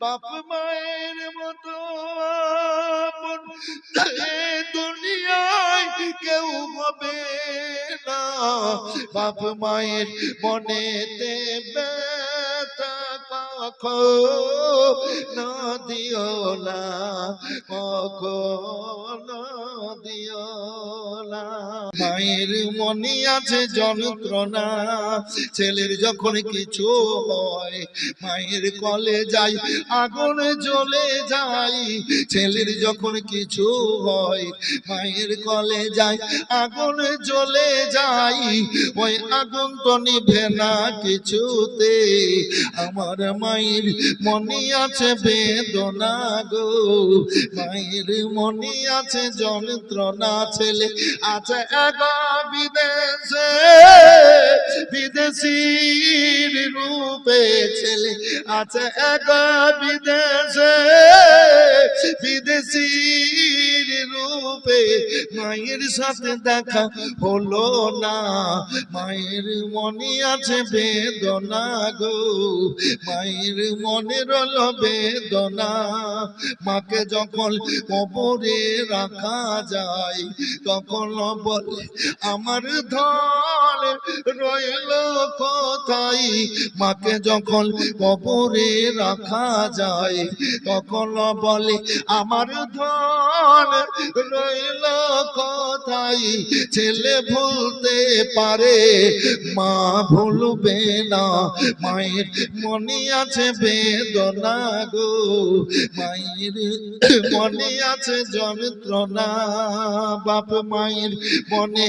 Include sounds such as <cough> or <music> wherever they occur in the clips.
বাপ মায়ের মতো আপন। দুনিয়ায় কেউ হবে না। বাপ মায়ের মনেতে ব্যথা কখনো দিও না, কখনো দিও মায়ের মনে আছে যন্ত্রণা। ছেলের যখন কিছু হয়, মায়ের কলে যাই, আগুন জ্বলে যাই। ছেলের যখন কিছু হয়, মায়ের কলে যাই, আগুন জ্বলে যাই। ওই আগুন তো নিভে না কিছুতে। আমার মায়ের মনে আছে বেদনা গো। মায়ের মনে আছে যন্ত্রণা, ছেলে আছে এক বিদেশে বিদেশির রূপে ছেলে। আছে এক বিদেশে বিদেশির রূপে মায়ের সাথে দেখা হলো না। মায়ের মনে আছে বেদনা গো, মায়ের মনে রল বেদনা। মাকে যখন কবরে রাখা যায়, তখন বলে, আমার ধন রইল কোথায়? মাকে যখন কবরে রাখা যায়, তখন বলে, আমার ধন রইল কোথায় ছেলে ভুলতে পারে, মা ভুলবে না। মায়ের মনে আছে বেদনা গো, মায়ের মনে আছে যন্ত্রণা। বাপ মায়ের মনে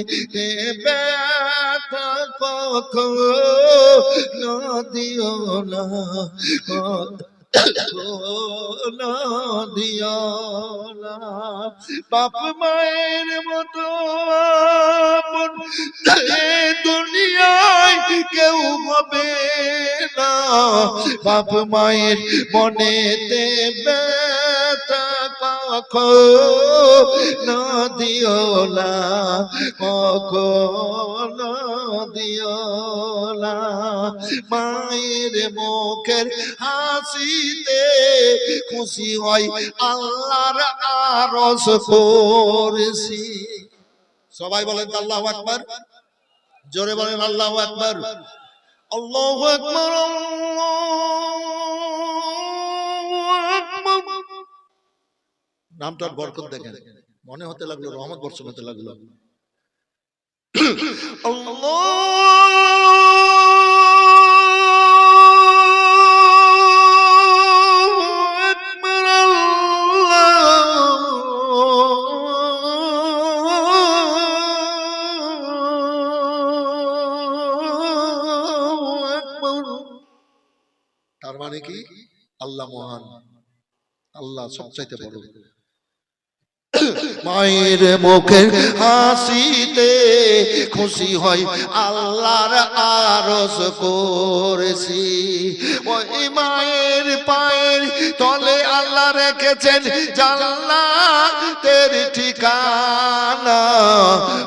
ব্যথা কখনো দিও না। না বাপ মায়ের মতো দুনিয়ায় কেউ হবে না। বাপ মায়ের মনেতে ব্যথা কখনো দিও না, কখনো মায়ের মুখের হাসিতে খুশি হয়, আল্লাহর আরস করেছি। সবাই বলেন আল্লাহু আকবার। জোরে বলেন আল্লাহু আকবার। আল্লাহু আকবার নামটার বরকত দেখেন। মনে হতে লাগল, রহমত বর্ষণ হতে লাগল। আল্লাহু তার মানে কি? আল্লাহ মহান। আল্লাহ সবচাইতে বড়। <coughs> মায়ের মুখে হাসিতে খুশি হয়, আল্লাহর আরস করেছি। ওই মায়ের পায়ের তলে রেখেছেন জান্নাতের ঠিকানা।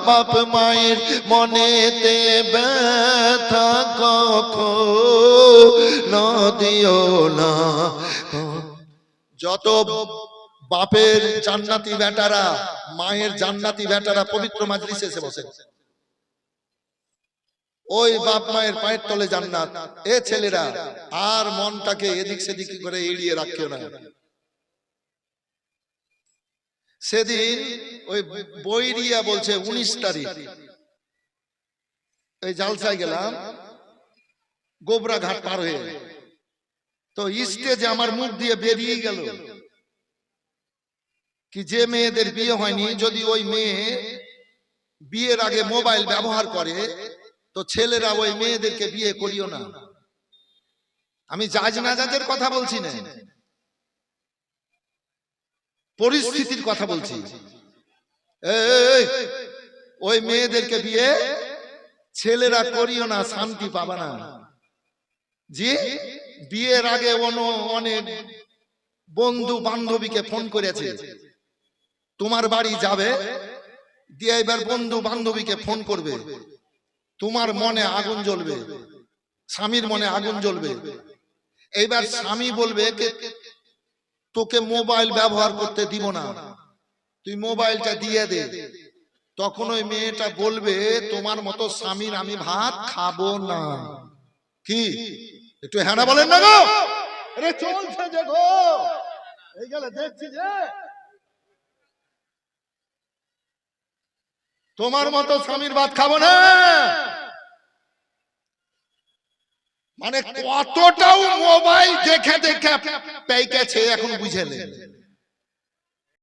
বাপ মায়ের মনেতে ব্যথা কখনো দিও না। যত বাপের জান্নাতি বেটারা, মায়ের জান্নাতি বেটারা পবিত্র মাজলিসে এসে বসে ওই বাপ মায়ের পায়ের তলে জান্নাত। এ ছেলেরা, আর মনটাকে এদিক সেদিক করে এড়িয়ে রাখিও না। সেদিন ওই বইরিয়া বলছে উনিশ তারিখ। এই জালসায় গেলাম, গোবরা ঘাট পার হয়ে। তো স্টেজে আমার মুখ দিয়ে বেরিয়ে গেল। কি যে মেয়েদের বিয়ে হয়নি, যদি ওই মেয়ে বিয়ের আগে মোবাইল ব্যবহার করে, তো ছেলেরা ওই মেয়েদেরকে বিয়ে করিও না। আমি জাজ নাজাজের কথা বলছি না। পরিস্থিতির কথা বলছি। ওই মেয়েদেরকে বিয়ে ছেলেরা করিও না, শান্তি পাবা না। জি, বিয়ের আগে অন- অনেক বন্ধু বান্ধবীকে ফোন করেছে। তোমার বাড়ি যাবে, দিয়ে এবার বন্ধু বান্ধবীকে ফোন করবে। তোমার মনে আগুন জ্বলবে, স্বামীর মনে আগুন জ্বলবে। এইবার স্বামী বলবে তোকে মোবাইল ব্যবহার করতে দিব না। তুই মোবাইলটা দিয়ে দে। তখন ওই মেয়েটা বলবে তোমার মতো স্বামীর আমি ভাত খাব না। কি? একটু হ্যাঁ বলেন না গো! আরে চলছে যে গো! এই গেলে দেখছি যে। তোমার মতো স্বামীর ভাত খাব না! মানে কতটাও মোবাইল দেখে দেখে পেকেছে এখন বুঝে নেই।